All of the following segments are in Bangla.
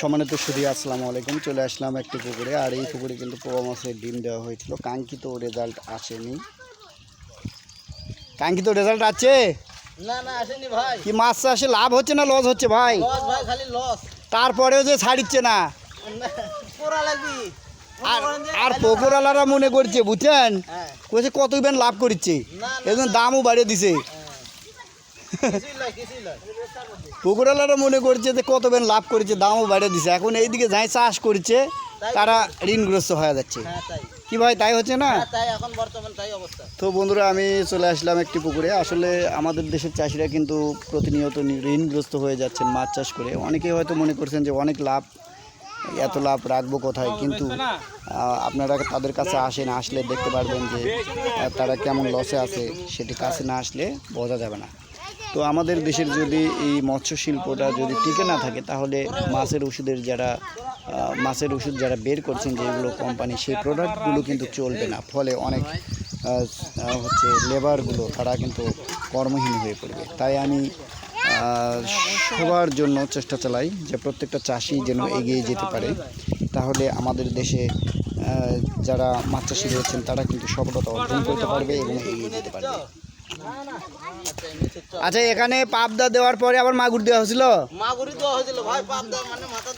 সম্মানিত সুদী আসসালামু আলাইকুম। চলে আসলাম একটি পুকুরে আর এই পুকুরে কিন্তু পোয়া মাছের ডিম দেওয়া হয়েছিল। কাঙ্ক্ষিত রেজাল্ট আসেনি। কাঙ্ক্ষিত রেজাল্ট আছে? না না আসেনি ভাই। কি মাছ চাষে লাভ হচ্ছে না লস হচ্ছে ভাই? লস ভাই খালি লস। তারপরেও যে ছাড়িচ্ছে না। আর আর পুকুরওয়ালারা মনে করছে বুঝছেন? হ্যাঁ। কত বেন লাভ করছে এজন্য দামও বাড়িয়ে দিছে। পুকুরওয়ালারা মনে করছে যে কত বেন লাভ করেছে দামও বাড়িয়ে দিছে। এখন এইদিকে যাই চাষ করছে তারা ঋণগ্রস্ত হয়ে যাচ্ছে। হ্যাঁ কি ভাই তাই হচ্ছে না? হ্যাঁ তো বন্ধুরা আমি চলে আসলাম একটি পুকুরে। আসলে আমাদের দেশের চাষিরা কিন্তু প্রতিনিয়ত ঋণগ্রস্ত হয়ে যাচ্ছেন মাছ চাষ করে। অনেকেই হয়তো মনে করছেন যে অনেক লাভ এত লাভ রাখব কোথায়? কিন্তু আপনারা তাদের কাছে আসেন আসলে দেখতে পারবেন যে তারা কেমন লসে আছে সেটি কাছে না আসলে বোঝা যাবে না। তো আমাদের দেশের যদি এই মৎস্য শিল্পটা যদি টিকে না থাকে, তাহলে মাছের ওষুধের যারা মাছের ওষুধ যারা বের করছেন যেগুলো কোম্পানি সেই প্রোডাক্টগুলো কিন্তু চলবে না। ফলে অনেক হচ্ছে লেবারগুলো তারা কিন্তু কর্মহীন হয়ে পড়বে। তাই আমি সবার জন্য চেষ্টা চালাই যে প্রত্যেকটা চাষি যেন এগিয়ে যেতে পারে। তাহলে আমাদের দেশে যারা মাছ চাষি রয়েছেন, তারা কিন্তু সফলতা অর্জন করতে পারবে এবং এগিয়ে যেতে পারবে। আচ্ছা এখানে পাবদা দেওয়ার পরে আবার মাগুর দেওয়া হয়েছিল? মাগুরি দেওয়া হয়েছিল। ভাই পাপ দেওয়া মানে মাথা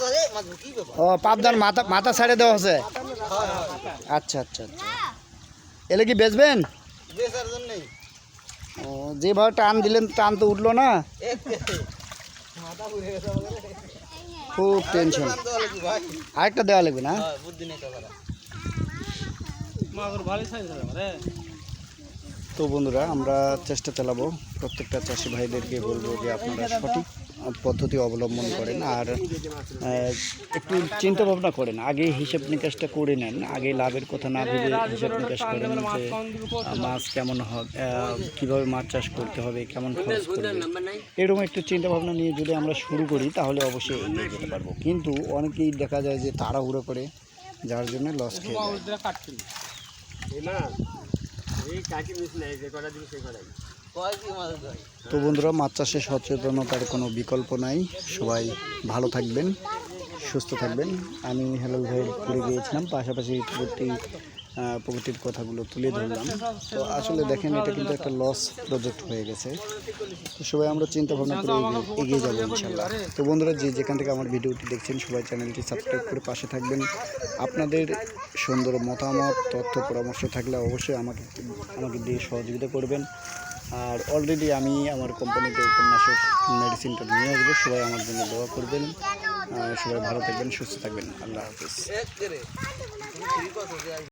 ব্যাপার? ও পাবদার মাথা মাথা ছাড়ে দেওয়া হয়েছে? হয় হয় আচ্ছা আচ্ছা আচ্ছা। এলে কি বেচবেন? বেচার জন্যই। ও যেভাবে টান দিলেন টান তো উঠল না? মাথা ঘুরে গেছে আমাদের। খুব টেনশন আরেকটা দেওয়া লাগবে না? হয় বুদ্ধি নেই তো করা তো বন্ধুরা, আমরা চেষ্টা চালাবো, প্রত্যেকটা চাষি ভাইদেরকে বলব যে আপনারা সঠিক পদ্ধতি অবলম্বন করেন আর একটু চিন্তা ভাবনা করেন, আগে হিসাব নিকাশটা করে নেন, আগে লাভের কথা না ভেবে হিসাব নিকাশ করেন যে মাছ কেমন হবে কীভাবে মাছ চাষ করতে হবে, কেমন খরচ করবে। এরকম একটু চিন্তা ভাবনা নিয়ে যদি আমরা শুরু করি, তাহলে অবশ্যই এগিয়ে যেতে পারব। কিন্তু অনেকেই দেখা যায় যে তাড়াহুড়ো করে, যার জন্য লস খেয়ে তো বন্ধুরা মাছ চাষে সচেতনতার কোনো বিকল্প নাই। সবাই ভালো থাকবেন সুস্থ থাকবেন। আমি হেলাল ভাইয়ের পুরে গিয়েছিলাম পাশাপাশি পুকুরটি পুকুরটির কথাগুলো তুলে ধরলাম। তো আসলে দেখেন, এটা কিন্তু একটা লস প্রজেক্ট হয়ে গেছে। তো সবাই আমরা চিন্তা ভাবনা করে এগিয়ে যাব, ইনশাল্লাহ। তো বন্ধুরা, যে যেখান থেকে আমার ভিডিওটি দেখছেন, সবাই চ্যানেলটি সাবস্ক্রাইব করে পাশে থাকবেন। আপনাদের সুন্দর মতামত, তথ্য, পরামর্শ থাকলে অবশ্যই আমাকে আমাকে দিয়ে সহযোগিতা করবেন। আর অলরেডি আমি আমার কোম্পানিতে উপন্যাসক মেডিসিনটা নিয়ে আসব। সবাই আমার জন্য দোয়া করবেন। সবাই ভালো থাকবেন, সুস্থ থাকবেন। আল্লাহ হাফিজ।